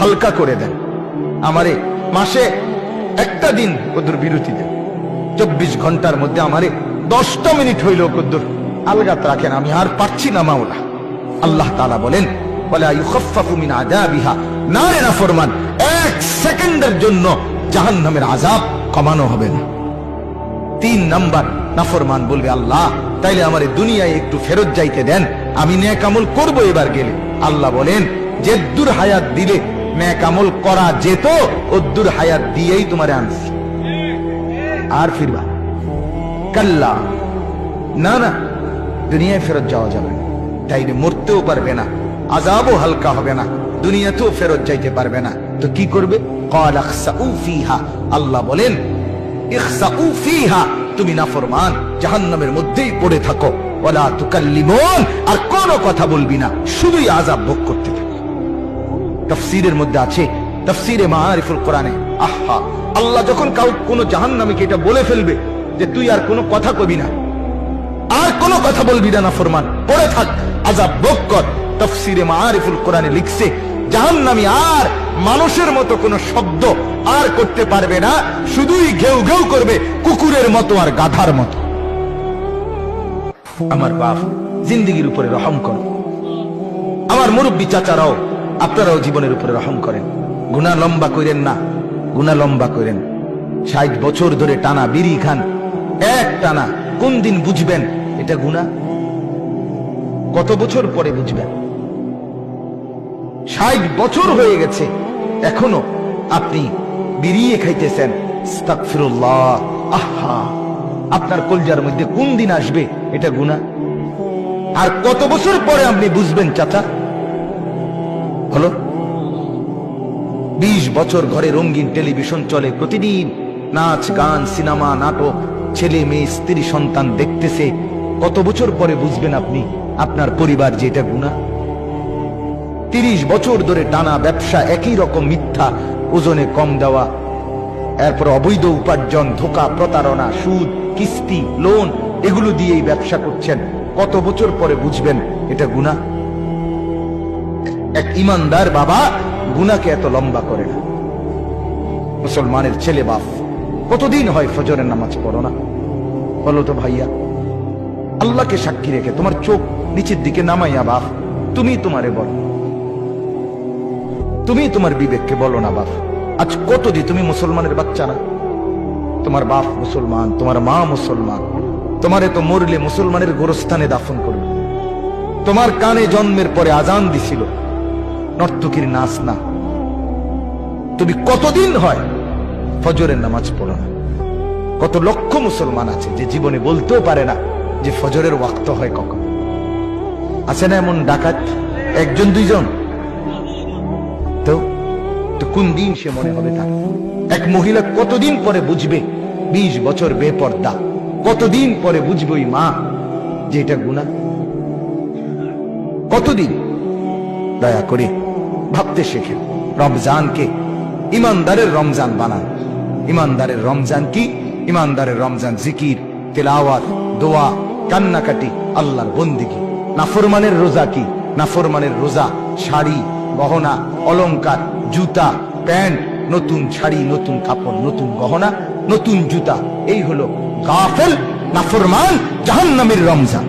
হালকা করে দেন। আমারে মাসে একটা দিন কদ্দুর বিরতি দেন। চব্বিশ ঘণ্টার মধ্যে আমারে দশটা মিনিট হইল কদ্দুর আলগাত রাখেন। আমি আর পারছি না, মাওলা। আল্লাহ তাআলা বলেন, ওয়ালা ইউখাফফাফু মিন আযাবিহা। না রে নাফরমান এক সেকেন্ডের জন্য জাহান্নামের আযাব কমানো হবে না। তিন নাম্বার নাফরমান বলবে, আল্লাহ, তাইলে আমার দুনিয়ায় একটু ফেরত যাইতে দেন। আমি ন্যাক আমল করব এবার গেলে। আল্লাহ বলেন যেদ্দুর হায়াত দিলে নেকামল করা যেত, অদ্দুর হায়াত দিয়েই তোমার আনছি। আর ফিরবা কাল্লা। না না, দুনিয়ায় ফেরত যাওয়া যাবে না। তাই মরতেও পারবে না আজাবও হালকা হবে না, দুনিয়াতেও ফেরত যাইতে পারবে না। তো কি করবে? আল্লাহ বলেন তুমি নাফরমান, জাহান্নামের মধ্যেই পড়ে থাকো। ওলা তুকাল্লিমন, আর কোনো কথা বলবি না। শুধুই আজাব ভোগ করতে থাকো। তাফসীরের মধ্যে আছে, তাফসীরে মাআরিফুল কোরআনে। আহা, আল্লাহ যখন কাউ কোন জাহান্নামীকে এটা বলে ফেলবে যে তুই আর কোনো কথা কবি না, আর কোনো কথা বলবি না ফরমান পড়ে থাক আজাব ভোগ কর। তফসিরে মারিফুল কোরআনে লিখছে, জাহান্নামী আর মানুষের মতো কোনো শব্দ আর করতে পারবে না, শুধুই ঘেউ ঘেউ করবে কুকুরের মতো আর গাধার মতো। আমার বাপ, জিন্দিগির উপরে রহম করো। আমার মুরব্বী চাচারাও আপনারাও জীবনের উপরে রহম করেন। গুণা লম্বা করেন না, গুণা লম্বা করেন ষাট বছর ধরে টানা বিড়ি খান, এক টানা, কোন দিন বুঝবেন এটা গুণা? কত বছর পরে বুঝবেন? ষাট বছর হয়ে গেছে, এখনও আপনি বিড়িয়ে খাইতেছেন। আহা, আপনার কলজার মধ্যে কোন দিন আসবে এটা গুণা? আর কত বছর পরে আপনি বুঝবেন, চাচা? হলো? বিশ বছর ঘরে রঙিন টেলিভিশন চলে প্রতিদিন। নাচ, গান, সিনেমা, নাটক, ছেলে, মেয়ে, স্ত্রী, সন্তান দেখতেছে। কত বছর পরে বুঝবেন আপনি আপনার পরিবার যেটা গুণা তিরিশ বছর ধরে টানা ব্যবসা একই রকম মিথ্যা, ওজনে কম দেওয়া। এরপর অবৈধ উপার্জন, ধোকা, প্রতারণা, সুদ, কিস্তি, লোন, এগুলো দিয়েই ব্যবসা করছেন। কত বছর পরে বুঝবেন এটা গুণা এক ইমানদার বাবা গুনাকে এত লম্বা করে না। মুসলমানের ছেলে বাপ, কতদিন হয় ফজরের নামাজ পড়ো না? বলো তো ভাইয়া, আল্লাহকে সাক্ষী রেখে তোমার চোখ নিচের দিকে নামাইয়া বাপ, তুমি তোমারে বলো। তুমি তোমার বিবেককে বলো না বাপ, আজ কত দি তুমি মুসলমানের বাচ্চা না? তোমার বাপ মুসলমান, তোমার মা মুসলমান, তোমারে তো মরলে মুসলমানের গোরস্থানে দাফন করবে। তোমার কানে জন্মের পরে আজান দিছিল নর্তকীর নাচ না। তুমি কতদিন হয় ফজরের নামাজ পড়ো না? কত লক্ষ মুসলমান আছে যে জীবনে বলতেও পারে না যে ফজরের ওয়াক্ত হয় কখন। আছে না এমন ডাকাত? একজন, দুইজন? তো তো কোন দিন সে মনে হবে তার? এক মহিলা কতদিন পরে বুঝবে বিশ বছর বেপর্দা? কতদিন পরে বুঝবে ওই মা যে এটা গুণা কতদিন? দয়া করে ভাবতে শেখেন। রমজানকে ইমানদারের রমজান বানান। ইমানদারের রমজান কি? ইমানদারের রমজান জিকির, তেলাওয়াত, দোয়া, কান্নাকাটি, আল্লাহর বন্দিগি। নাফরমানের রোজা কি? নাফরমানের রোজা, শাড়ি, গহনা, অলংকার, জুতা, প্যান্ট, নতুন শাড়ি, নতুন কাপড়, নতুন গহনা, নতুন জুতা। এই হলো গাফেল, নাফরমান, জাহান্নামের রমজান।